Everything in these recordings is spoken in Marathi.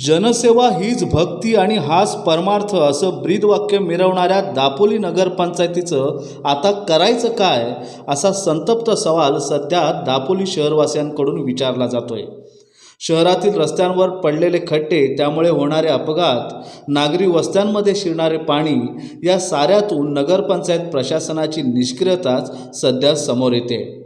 जनसेवा हीच भक्ती आणि हाच परमार्थ असं ब्रीदवाक्य मिरवणाऱ्या दापोली नगरपंचायतीचं आता करायचं काय असा संतप्त सवाल सध्या दापोली शहरवासियांकडून विचारला जातोय. शहरातील रस्त्यांवर पडलेले खड्डे त्यामुळे होणारे अपघात नागरी वस्त्यांमध्ये शिरणारे पाणी या साऱ्यातून नगरपंचायत प्रशासनाची निष्क्रियताच सध्या समोर येते.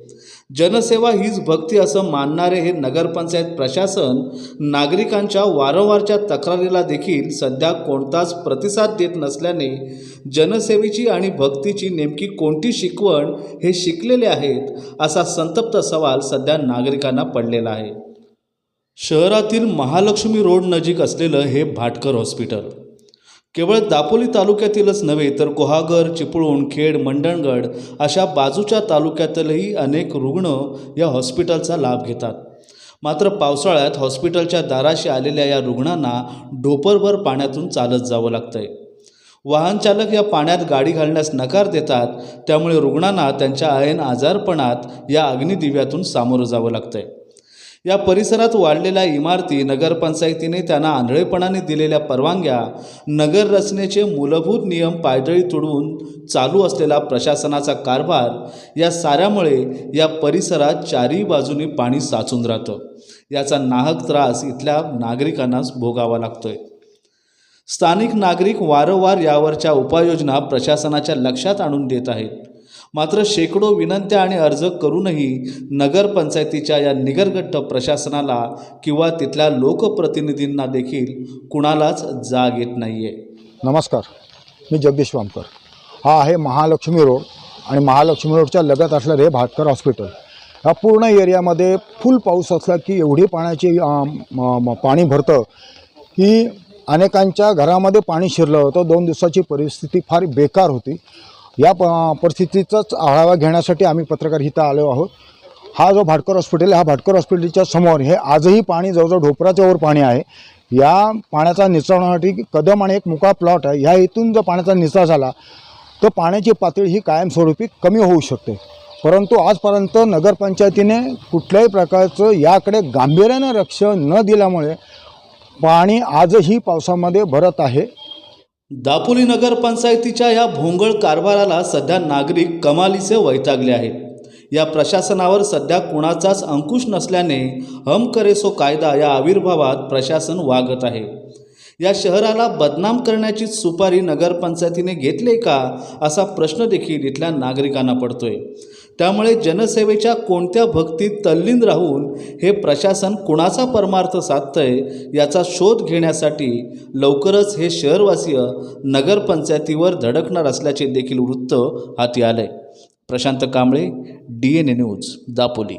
जनसेवा हीच भक्ती असं मानणारे हे नगरपंचायत प्रशासन नागरिकांच्या वारंवारच्या तक्रारीला देखील सध्या कोणताच प्रतिसाद देत नसल्याने जनसेवेची आणि भक्तीची नेमकी कोणती शिकवण हे शिकलेले आहेत असा संतप्त सवाल सध्या नागरिकांना पडलेला आहे. शहरातील महालक्ष्मी रोड नजीक असलेलं हे भाटकर हॉस्पिटल केवळ दापोली तालुक्यातीलच नव्हे तर कोहागर चिपळूण खेड मंडणगड अशा बाजूच्या तालुक्यातीलही अनेक रुग्ण या हॉस्पिटलचा लाभ घेतात. मात्र पावसाळ्यात हॉस्पिटलच्या दाराशी आलेल्या या रुग्णांना डोपरभर पाण्यातून चालत जावं लागतंय. वाहन चालक या पाण्यात गाडी घालण्यास नकार देतात त्यामुळे रुग्णांना त्यांच्या ऐन आजारपणात या अग्निदिव्यातून सामोरं जावं लागतंय. या परिसरात वाढलेल्या इमारती नगरपंचायतीने त्यांना आंधळेपणाने दिलेल्या परवानग्या नगर रचनेचे मूलभूत नियम पायदळी तुडवून चालू असलेला प्रशासनाचा कारभार या साऱ्यामुळे या परिसरात चारही बाजूनी पाणी साचून राहतं. याचा नाहक त्रास इथल्या नागरिकांनाच भोगावा लागतोय. स्थानिक नागरिक वारंवार यावरच्या उपाययोजना प्रशासनाच्या लक्षात आणून देत आहेत. मात्र शेकडो विनंत्या आणि अर्ज करूनही नगरपंचायतीच्या या निगरगट्ट प्रशासनाला किंवा तिथल्या लोकप्रतिनिधींना देखील कुणालाच जाग येत नाही आहे नमस्कार. मी जगदीश वामकर. हा आहे महालक्ष्मी रोड आणि महालक्ष्मी रोडच्या लगत असलेलं हे भाटकर हॉस्पिटल. या पूर्ण एरियामध्ये फुल पाऊस असला की एवढी पाण्याची पाणी भरतं. की अनेकांच्या घरामध्ये पाणी शिरलं होतं. दोन दिवसाची परिस्थिती फार बेकार होती. या प परिस्थितीचाच आढावा घेण्यासाठी आम्ही पत्रकार इथं आलो आहोत. हा जो भाटकर हॉस्पिटल आहे हा भाटकर हॉस्पिटलच्या समोर हे आजही पाणी जवळजवळ ढोपराच्या वर पाणी आहे. या पाण्याचा निचवण्यासाठी कदम आणि एक मुका प्लॉट आहे. ह्या इथून जर पाण्याचा निचरा झाला तर पाण्याची पातळी ही कायमस्वरूपी कमी होऊ शकते. परंतु आजपर्यंत नगरपंचायतीने कुठल्याही प्रकारचं याकडे गांभीर्यानं लक्ष न दिल्यामुळे पाणी आजही पावसामध्ये भरत आहे. दापोली नगरपंचायतीच्या या भोंगळ कारभाराला सध्या नागरिक कमालीचे वैतागले आहेत. या प्रशासनावर सध्या कुणाचाच अंकुश नसल्याने हम करेसो कायदा या आविर्भावात प्रशासन वागत आहे. या शहराला बदनाम करण्याची सुपारी नगरपंचायतीने घेतले का असा प्रश्न देखील इथल्या नागरिकांना पडतोय. त्यामुळे जनसेवेच्या कोणत्या भक्तीत तल्लीन राहून हे प्रशासन कुणाचा परमार्थ साधतंय याचा शोध घेण्यासाठी लवकरच हे शहरवासीय नगरपंचायतीवर धडकणार असल्याचे देखील वृत्त हाती आलंय. Prashant Kamble D N A news Dapoli.